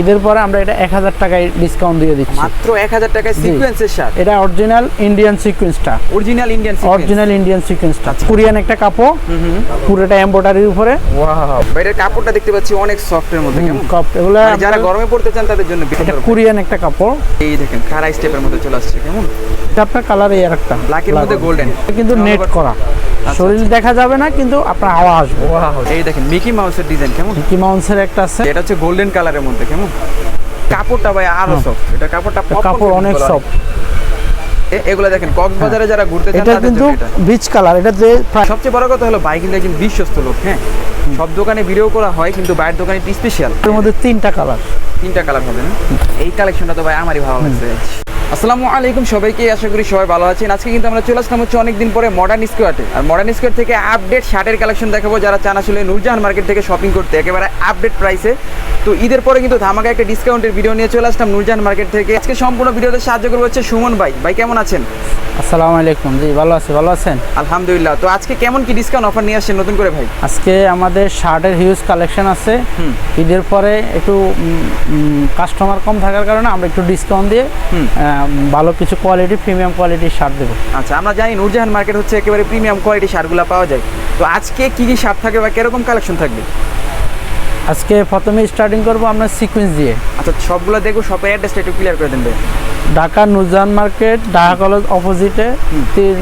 ঈদের পরে আমরা এটা এক হাজার টাকায় ডিসকাউন্ট দিয়ে দিচ্ছি। মাত্র এক হাজার টাকায় সিকোয়েন্সের শার্ট। এটা অরিজিনাল ইন্ডিয়ান সিকুয়েন্সটা অরিজিনাল ইন্ডিয়ান অরিজিনাল ইন্ডিয়ান সিকুয়েন্সটা কোরিয়ান একটা কাপড় পুরোটা এমব্রয়ডারির উপরে। এটার কাপড়টা দেখতে পাচ্ছি অনেক সফটের মধ্যে কেমন? এগুলো মানে যারা গরমে পড়তে চান তাদের জন্য এটা কোরিয়ান একটা কাপড়। এই দেখেন খারা স্টেপের মধ্যে চলে আসছে কেমন? এটা আপনার কালার এই একটা ব্ল্যাকের মধ্যে গোল্ডেন কিন্তু নেট করা। শরীর দেখা যাবে না কিন্তু আপনার হাওয়া আসবে। এই দেখেন মিকি মাউসের ডিজাইন কেমন? মিকি মাউন্সের একটা আছে। এটা হচ্ছে গোল্ডেন কালারের মধ্যে কেমন? কাপড়টা ভাই আরও সফট এটা কাপড়টা কাপড় অনেক সফট এগুলো দেখেন কক্সবাজারে যারা ঘুরতে চান এটা কিন্তু বিচ কালার এটা যে সবচেয়ে বড় কথা হলো বাইক কিন্তু একজন বিশ্বস্ত লোক হ্যাঁ? সব দোকানে ভিডিও করা হয় কিন্তু বাইরের দোকানে স্পেশাল এর মধ্যে তিনটা কালার তিনটা কালার হবে না? এই কালেকশনটা তো ভাই আমারই ভালো লাগছে আসসালামু আলাইকুম সবাইকে আশা করি সবাই ভালো আছেন। আজকে কিন্তু আমরা চলে আসলাম হচ্ছে অনেকদিন পরে মডার্ন স্কোয়ারে আর মডার্ন স্কোয়ার থেকে আপডেট শার্টের কালেকশন দেখাবো। যারা চান আসলে নূরজাহান মার্কেট থেকে শপিং করতে একেবারে আপডেট প্রাইসে তো ঈদের পরে কিন্তু ধামাকা একটা ডিসকাউন্টের ভিডিও নিয়ে চলে আসলাম নূরজাহান মার্কেট থেকে। আজকে সম্পূর্ণ ভিডিওতে সাহায্য করব হচ্ছে সুমন ভাই। ভাই কেমন আছেন? আসসালামু আলাইকুম। জি ভালো আছি ভালো আছেন? আলহামদুলিল্লাহ। তো আজকে কেমন কি ডিসকাউন্ট অফার নিয়ে আসছেন নতুন করে ভাই? আজকে আমাদের শার্টের হিউজ কালেকশন আছে। ঈদের পরে একটু কাস্টমার কম থাকার কারণে আমরা একটু ডিসকাউন্ট দিয়ে ভালো কিছু কোয়ালিটি প্রিমিয়াম কোয়ালিটির সার দেবো। আচ্ছা আমরা জানি নূরজাহান মার্কেট হচ্ছে একেবারে প্রিমিয়াম কোয়ালিটি সারগুলো পাওয়া যায়। তো আজকে কী কী সার থাকবে বা কীরকম কালেকশন থাকবে? আজকে প্রথমে স্টার্টিং করব আপনার সিকুয়েন্স দিয়ে। আচ্ছা সবগুলো দেখব শপের অ্যাড্রেসটা একটু ক্লিয়ার করে দেন ভাই। ঢাকা নুজান মার্কেট ঢাকা কলেজ অপোজিটে তিন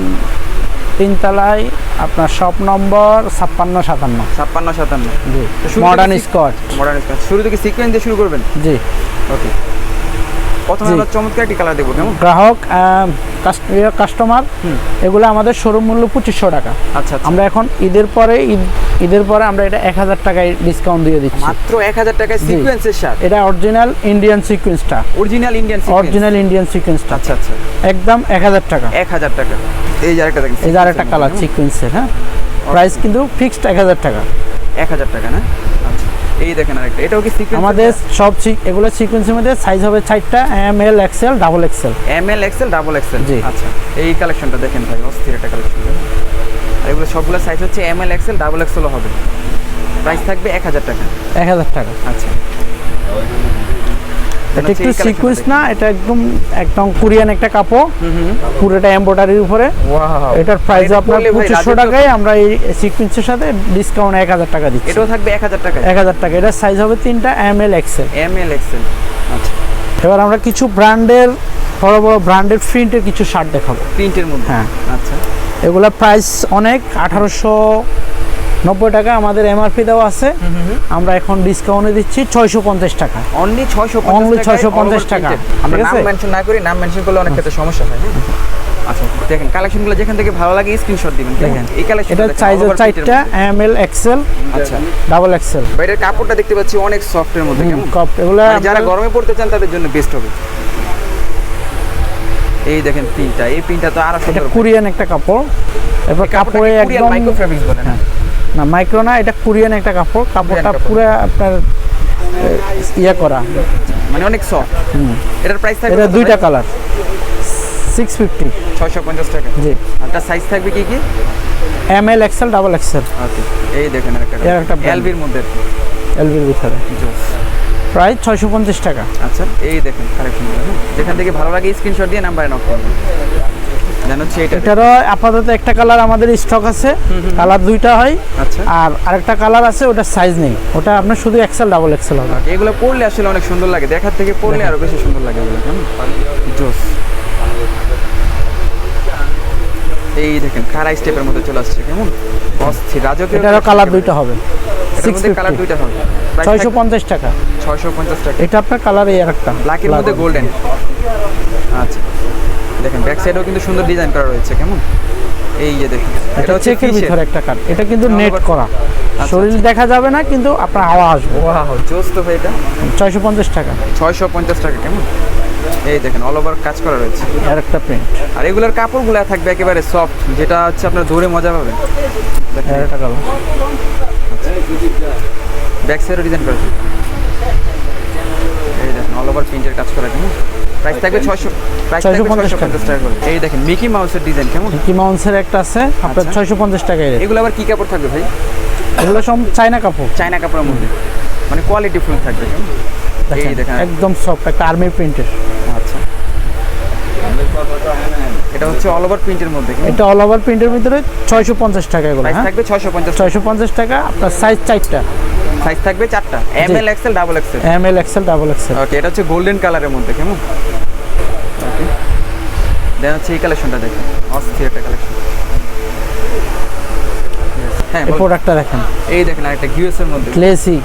তিনতলায় আপনার শপ নম্বর ছাপ্পান্ন সাতান্ন। ছাপ্পান্ন সাতান্ন। জি মডার্ন শুরু মডার্ন স্কট শুরু থেকে সিকোয়েন্স দিয়ে শুরু করবেন? জি। ওকে প্রথমে। আমরা চমৎকার একটি কালার দেখব কেমন? গ্রাহক কাস্টমার এগুলো আমাদের শোরুম মূল্য পঁচিশশো টাকা। আচ্ছা আচ্ছা। আমরা এখন ঈদের পরে ঈদ ঈদের পরে আমরা এটা এক হাজার টাকায় ডিসকাউন্ট দিয়ে দিচ্ছি। মাত্র এক হাজার টাকায় সিকোয়েন্সের শার্ট এটা অরিজিনাল ইন্ডিয়ান সিকুয়েন্সটা অরিজিনাল ইন্ডিয়ান অরিজিনাল ইন্ডিয়ান সিকুয়েন্সটা আচ্ছা আচ্ছা। একদম এক হাজার টাকা। এক হাজার টাকা। এই যে আরেকটা দেখেন এই যে আরেকটা কালার সিকুয়েন্সের হ্যাঁ? প্রাইস কিন্তু ফিক্সড এক হাজার টাকা। এক হাজার টাকা না? এই দেখেন আরেকটা এটাও কি সিকোয়েন্স আমাদের সব এগুলো সিকোয়েন্সের মধ্যে সাইজ হবে চারটা M L XL double XL M L XL double XL জি। আচ্ছা এই কালেকশনটা দেখেন ভাই অস্থির একটা কালেকশন আর এগুলো সবগুলো সাইজ হচ্ছে এম এল এক্সেল ডাবল এক্সেলও হবে। প্রাইস থাকবে এক হাজার টাকা। এক হাজার টাকা। আচ্ছা। এটা একটু সিকুয়েন্স না এটা একদম একদম কোরিয়ান একটা কাপড়। পুরোটা এমব্রয়ডারির উপরে। এটার প্রাইস আপনার পঁচিশশো টাকায় আমরা এই সিকুয়েন্সের সাথে ডিসকাউন্ট এক হাজার টাকা দিচ্ছি। এটাও থাকবে এক হাজার টাকা এক হাজার টাকা এটার সাইজ হবে তিনটা M L XL M L XL আচ্ছা। এবার আমরা কিছু ব্র্যান্ডের বড় বড় ব্র্যান্ডের প্রিন্টের কিছু শার্ট দেখাবো। প্রিন্টের মধ্যে? হ্যাঁ। আচ্ছা। এগুলা প্রাইস অনেক আঠারোশো নব্বই টাকা আমাদের এমআরপি দেওয়া আছে। আমরা এখন ডিসকাউন্টে দিচ্ছি ছয়শো পঞ্চাশ টাকা। অনলি ছয়শো Only 650 টাকা, আমরা নাম? মেনশন না করি নাম মেনশন করলে অনেক ক্ষেত্রে সমস্যা হয় হ্যাঁ? আচ্ছা দেখেন কালেকশনগুলো যেখান থেকে ভালো লাগে স্ক্রিনশট দিবেন দেখেন এই কালেকশন এটা সাইজ চারটা এম এল এক্সেল আচ্ছা। ডাবল এক্সেল বাইরের কাপড়টা দেখতে পাচ্ছি অনেক সফটের মধ্যে কেমন? এগুলা মানে যারা গরমে পড়তে চান তাদের জন্য বেস্ট হবে। এই দেখেন প্রিন্টটা এই প্রিন্টটা তো আরও সুন্দর কোরিয়ান একটা কাপড়। এবার কাপড়ে একদম মাইক্রো ফেব্রিক্স বলে না। না মাইক্রো না এটা কোরিয়ান একটা কাপড়। কাপড়টা পুরো আপনার ইয়ে করা। মানে অনেক সফট এটার প্রাইস থাকবে এটা দুইটা কালার সিক্স ফিফটি ছয়শো পঞ্চাশ টাকা। জি। তার সাইজ থাকবে কি কি? M L XL double XL okay এই দেখেন একটা এর একটা। এলবির মধ্যে। এলবির ভিতরে। প্রাইস ছয়শো পঞ্চাশ টাকা। আচ্ছা এই দেখেন কালেকশন যেখান থেকে ভালো লাগে স্ক্রিনশট দিয়ে নাম্বারে নক করবেন। জান হচ্ছে এটা এটারও আপাতত একটা কালার আমাদের স্টক আছে। কালার দুইটা হয়। আচ্ছা। আর আরেকটা কালার আছে ওটা সাইজ নেই। ওটা আপনার শুধু এক্সেল ডাবল এক্সেল হবে। এগুলো পড়লে আসলে অনেক সুন্দর লাগে। দেখার থেকে পড়লে আরও বেশি সুন্দর লাগে এগুলো জোস। এই দেখেন খারা স্টেপের মধ্যে চলে আসছে কেমন? অস্থির রাজকীয় এটারও কালার দুইটা হবে। কালার দুইটা হবে। ছয়শো পঞ্চাশ টাকা। ছয়শো পঞ্চাশ টাকা। এটা আপনার কালার এই আরেকটা। ব্ল্যাকের মধ্যে গোল্ডেন আচ্ছা। দেখেন ব্যাক সাইডেও কিন্তু সুন্দর ডিজাইন করা রয়েছে কেমন? এই যে দেখেন এটা হচ্ছে। ভিতরে একটা কাট এটা কিন্তু নেট করা। আচ্ছা, শরীর দেখা যাবে না কিন্তু আপনার হাওয়া আসবে। ওয়াও জোস তো ভাই এটা। ছয়শো পঞ্চাশ টাকা। ছয়শো পঞ্চাশ টাকা কেমন? এই দেখেন অল ওভার কাজ করা রয়েছে। আর একটা প্রিন্ট আর এগুলোর কাপড়গুলো থাকবে একেবারে সফট যেটা হচ্ছে আপনার ধরে মজা পাবেন আর একটা কালার ব্যাক সাইডও ডিজাইন করেছে এই দেখেন অল ওভার প্রিন্টের কাজ করা কেমন? প্রাইস থাকবে ছয়শো প্রাইস থাকবে 650 পঞ্চাশ টাকা। করে। এই দেখেন মিকি মাউসের ডিজাইন কেমন? মিকি মাউন্সের একটা আছে আপনার আচ্ছা। ছয়শো পঞ্চাশ টাকায় এগুলো আবার কি কাপড় থাকবে ভাই? এগুলো সব চাইনা কাপড়। চায়না কাপড়ের মধ্যে। মানে কোয়ালিটি ফুল থাকবে। কেমন দেখেন। একদম সফট একটা আর্মি প্রিন্টের আচ্ছা। এটা হচ্ছে অল ওভার প্রিন্টের মধ্যে এটা অল ওভার প্রিন্টের ভিতরে ছয়শো পঞ্চাশ টাকা এগুলো প্রাইস হ্যাঁ? থাকবে ছয়শো পঞ্চাশ ছয়শো পঞ্চাশ টাকা আপনার সাইজ চারটা। সাইজ থাকবে চারটা। M L XL double XL M L XL double XL okay এটা হচ্ছে গোল্ডেন কালারের মধ্যে কেমন? ওকে দেন হচ্ছে এই কালেকশনটা দেখেন। অস্থির একটা কালেকশন হ্যাঁ প্রোডাক্টটা দেখেন। এই দেখেন আরেকটা ইউএস এর মধ্যে। ক্লেসি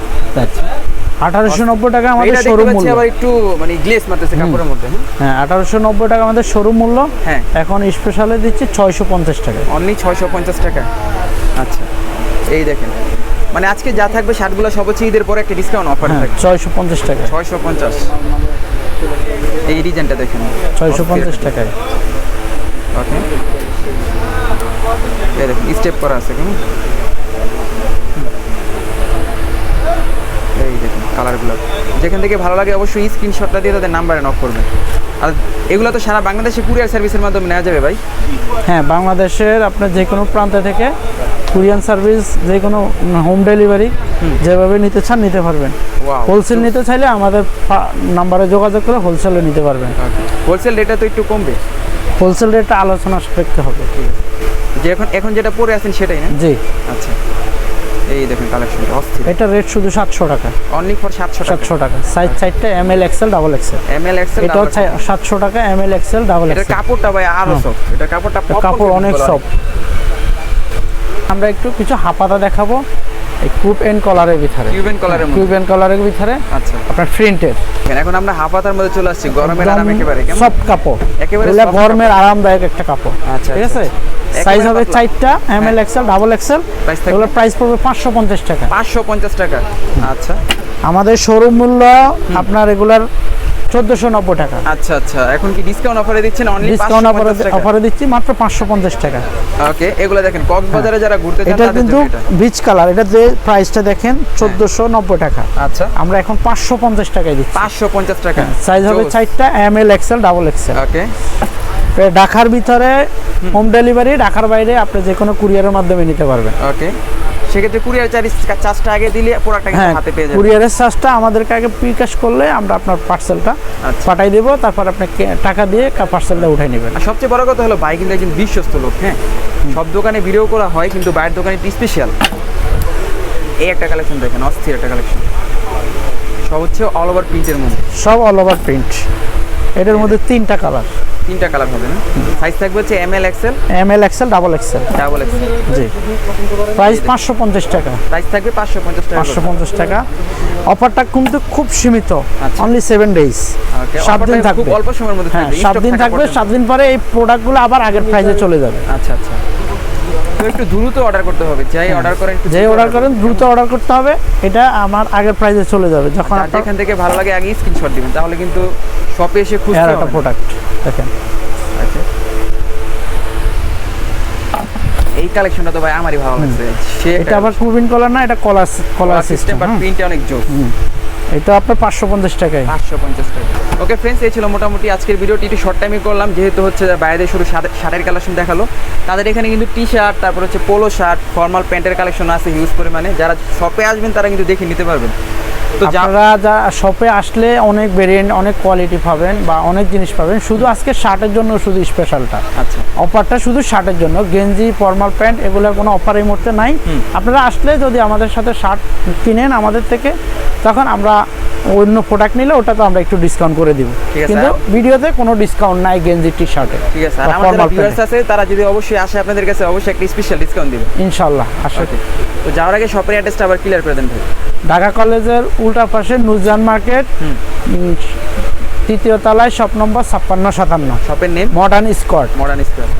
আঠারোশো নব্বই টাকা আমাদের শোরুম মূল্য। আবার একটু মানে গ্লেস মারতেছে কাপড়ের মধ্যে হ্যাঁ? হ্যাঁ আঠারোশো নব্বই টাকা আমাদের শোরুম মূল্য। হ্যাঁ। এখন স্পেশালে দিচ্ছি ছয়শো পঞ্চাশ টাকা। অনলি ছয়শো পঞ্চাশ টাকা। আচ্ছা। এই দেখেন। মানে আজকে যা থাকবে শার্টগুলো সব হচ্ছে ঈদের পরে একটা ডিসকাউন্ট অফার হ্যাঁ থাকবে। ছয়শো পঞ্চাশ টাকা ছয়শো পঞ্চাশ। এই ডিজাইনটা দেখেন। ছয়শো পঞ্চাশ টাকায়। ওকে এই দেখেন স্টেপ করা আছে কেমন এই দেখুন কালারগুলো যেখান থেকে ভালো লাগে অবশ্যই স্ক্রিনশটটা দিয়ে তাদের নাম্বারে নক করবেন। আর এগুলো তো সারা বাংলাদেশে কুরিয়ার সার্ভিসের মাধ্যমে নেওয়া যাবে ভাই। হ্যাঁ বাংলাদেশের আপনার যে কোনো প্রান্ত থেকে কুরিয়ান সার্ভিস যে কোনো হোম ডেলিভারি যেভাবে নিতে চান নিতে পারবেন। হোলসেল নিতে চাইলে আমাদের নাম্বারে যোগাযোগ করে হোলসেলে নিতে পারবেন। হোলসেল রেটটা তো একটু কমবে। হোলসেল রেটটা আলোচনা সাপেক্ষে হবে। যে এখন এখন যেটা পরে আছেন সেটাই না? জি। আচ্ছা। এই দেখুন কালেকশনটা অস্থির। এটা রেট শুধু সাতশো টাকা। অনলি ফর সাতশো টাকা। সাতশো টাকা। সাইজ সাইডটা M L XL double XL M L XL এটাও সাতশো টাকা M L XL double XL কাপড়টা ভাই আরও সফট এটা কাপড়টা কাপড় অনেক সফট আমরা একটু কিছু হাপাতা দেখাবো কুপ এন্ড কলারের ভিতরে। কিউবেন কলারের মধ্যে? কুপ এন্ড কলারের ভিতরে আচ্ছা। আপনার প্রিন্টের। এখন আমরা হাফাতার মধ্যে চলে আসছি গরমের আরাম একেবারে কেমন? সফট কাপড়। একেবারে গরমের আরামদায়ক একটা কাপড়। আচ্ছা, ঠিক আচ্ছা, আছে? আচ্ছা। সাইজ হবে পাতলা। চারটা M L XL double XL price এগুলোর প্রাইস পড়বে পাঁচশো পঞ্চাশ টাকা। পাঁচশো পঞ্চাশ টাকা। আচ্ছা। আমাদের শোরুম মূল্য আপনার রেগুলার চোদ্দোশো নব্বই টাকা। আচ্ছা আচ্ছা। এখন কি ডিসকাউন্ট অফারে দিচ্ছেন? অনলি ডিসকাউন্ট অফারে দিচ্ছি মাত্র পাঁচশো পঞ্চাশ টাকা। ওকে এগুলো দেখেন কক্সবাজারে যারা ঘুরতে এটা কিন্তু বিচ কালার এটা যে প্রাইসটা দেখেন চোদ্দোশো নব্বই টাকা। আচ্ছা। আমরা এখন পাঁচশো পঞ্চাশ টাকায় দিচ্ছি। পাঁচশো পঞ্চাশ টাকা। সাইজ হবে চারটা M L XL double XL okay ঢাকার ভিতরে হোম। ডেলিভারি ঢাকার বাইরে আপনি যে কোনো কুরিয়ারের মাধ্যমে নিতে পারবেন। ওকে সেক্ষেত্রে কুরিয়ার চার্জ চার্জটা আগে দিলে প্রোডাক্টটা হ্যাঁ হাতে পেয়ে যাবেন কুরিয়ারের চার্জটা আমাদেরকে আগে বিকাশ করলে আমরা আপনার পার্সেলটা আচ্ছা। পাঠাই দেবো তারপর আপনি টাকা দিয়ে পার্সেলটা উঠাই নেবেন। আর সবচেয়ে বড় কথা হলো ভাই কিন্তু একজন বিশ্বস্ত লোক হ্যাঁ? সব দোকানে ভিডিও করা হয় কিন্তু বাইরের দোকানে স্পেশাল এই একটা কালেকশন দেখেন অস্থির একটা কালেকশন সব হচ্ছে অল ওভার প্রিন্টের মধ্যে। সব অল ওভার প্রিন্ট এটার মধ্যে তিনটা কালার তিনটা কালার হবে না? সাইজ থাকবে হচ্ছে M L XL M L XL double XL double XL জি। প্রাইস পাঁচশো পঞ্চাশ টাকা। প্রাইস থাকবে পাঁচশো পঞ্চাশ টাকা পাঁচশো পঞ্চাশ টাকা। অফারটা কিন্তু খুব সীমিত। অনলি সেভেন ডেজ সাত দিন থাকবে। অল্প সময়ের মধ্যে হ্যাঁ সাত দিন থাকবে সাত দিন পরে এই প্রোডাক্টগুলো আবার আগের প্রাইসে চলে যাবে। আচ্ছা আচ্ছা। তো একটু দ্রুত অর্ডার করতে হবে। যাই অর্ডার করেন একটু যে দ্রুত অর্ডার করেন দ্রুত অর্ডার করতে হবে এটা আমার আগের প্রাইসে চলে যাবে। যখন আপনার থেকে ভালো লাগে আগে স্ক্রিনশট দিবেন। তাহলে কিন্তু শপে এসে খুঁজতে হবে একটা প্রোডাক্ট দেখেন। আচ্ছা। এই কালেকশনটা তো ভাই আমারই ভালো লাগছে। এটা আবার কুবিন কলার না এটা কলার কলার সিস্টেম বাট প্রিন্টে অনেক জোস। এটা আপনার পাঁচশো পঞ্চাশ টাকায়। পাঁচশো পঞ্চাশ টাকা। ওকে ফ্রেন্ডস এই ছিল মোটামুটি আজকের ভিডিওটি। একটু শর্ট টাইমে করলাম, যেহেতু হচ্ছে বাইরে শুধু শার্ট- শার্টের কালেকশন দেখাল। তাদের এখানে কিন্তু টি শার্ট তারপর হচ্ছে পোলো শার্ট ফর্মাল প্যান্টের কালেকশন আছে হিউজ পরিমাণে। যারা শপে আসবেন, তারা কিন্তু দেখে নিতে পারবেন। তো আপনারা যা শপে আসলে অনেক ভেরিয়েন্ট অনেক কোয়ালিটি পাবেন বা অনেক জিনিস পাবেন। শুধু আজকে শার্টের জন্য শুধু স্পেশালটা আচ্ছা। অফারটা শুধু শার্টের জন্য। গেঞ্জি ফর্মাল প্যান্ট এগুলোর কোনো অফার এই মুহূর্তে নাই। আপনারা আসলে যদি আমাদের সাথে শার্ট কিনেন আমাদের থেকে তখন আমরা অন্য প্রোডাক্ট নিলে ওটা তো আমরা একটু ডিসকাউন্ট করে দিব। ঠিক আছে, কিন্তু ভিডিওতে কোনো ডিসকাউন্ট নাই গেঞ্জি টি শার্টে ঠিক আছে আর আমার ভিউয়ার্স আছে তারা যদি অবশ্যই আসে আপনাদের কাছে অবশ্যই একটা স্পেশাল ডিসকাউন্ট দিবে। ইনশাল্লাহ আশা করি তো যাওয়ার আগে শপের অ্যাড্রেসটা আবার ক্লিয়ার করে দেন ভাই। ঢাকা কলেজের উল্টা পাশে নুজান মার্কেট তৃতীয় তলায় শপ নম্বর ছাপ্পান্ন সাতান্ন। শপের name modern squad modern square